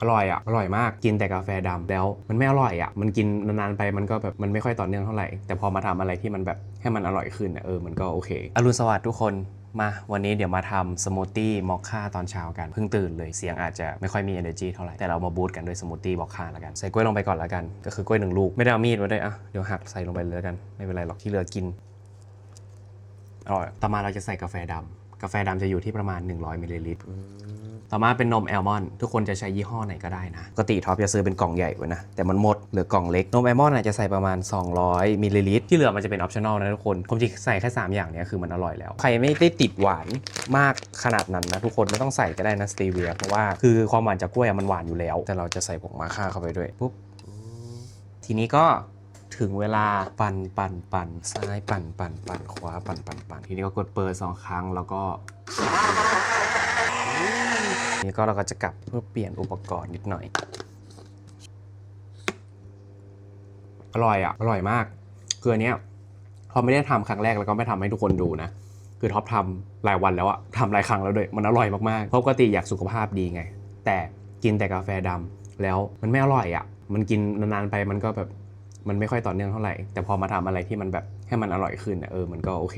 อร่อยอะอร่อยมากกินแต่กาแฟดำแล้ว มันไม่อร่อยอะมันกินนานๆไปมันก็แบบมันไม่ค่อยต่อเนื่องเท่าไหร่แต่พอมาทำอะไรที่มันแบบให้มันอร่อยขึ้นเออมันก็โอเคอรุณสวัสดิ์ทุกคนมาวันนี้เดี๋ยวมาทำสมูทตี้มอคค่าตอนเช้ากัน เพิ่งตื่นเลยเสียงอาจจะไม่ค่อยมี energy เท่าไหร่ แต่เรามาบูตกันด้วยสมูทตี้มอคค่าแล้วกัน ใส่กล้วยลงไปก่อนแล้วกัน ก็คือกล้วยหนึ่งลูก ไม่ได้เอามีดมาด้วยอะเดี๋ยวหักใส่ลงไปเลยแล้วกัน ไม่เป็นไรหรอกที่เหลือกินอร่อยต่อมาเราจะใส่กาแฟดำกาแฟดำจะอยู่ที่ประมาณ 100มิลลิลิตร ต่อมาเป็นนมแอลมอนทุกคนจะใช้ยี่ห้อไหนก็ได้นะปกติท็อปจะซื้อเป็นกล่องใหญ่ไว้นะ แต่มันหมดเหลือกล่องเล็ก นมแอลมอนอาจจะใส่ประมาณ 200มิลลิลิตรที่เหลือมันจะเป็นออปชั่นอลนะทุกคนผมจริงใส่แค่3อย่างเนี้ยคือมันอร่อยแล้ว ใครไม่ได้ติดหวานมากขนาดนั้นนะ ทุกคนไม่ต้องใส่ก็ได้นะสตีเวียเพราะว่าคือความหวานจากกล้วยมันหวานอยู่แล้ว แต่เราจะใส่ผงมาค่าเข้าไปด้วยปุ๊บทีนี้ก็ถึงเวลาปั่นปั่นปั่นซ้ายปั่นปั่นปั่นขวาปั่นปั่นปั่นทีนี้ก็กดเปิดสองครั้งแล้วก็ นี่ก็เราก็จะกลับเพื่อเปลี่ยนอุปกรณ์นิดหน่อย อร่อยอะ อร่อยมาก คืออันเนี้ยพอไม่ได้ทำครั้งแรกแล้วก็ไม่ทำให้ทุกคนดูนะ คือท็อปทำหลายวันแล้วอะทำหลายครั้งแล้วด้วย มันอร่อยมากๆ เพราะปกติอยากสุขภาพดีไง แต่กินแต่กาแฟดำแล้วมันไม่อร่อยอะมันกินนานๆไปมันก็แบบมันไม่ค่อยต่อเนื่องเท่าไหร่ แต่พอมาทำอะไรที่มันแบบให้มันอร่อยขึ้นอะเออ มันก็โอเค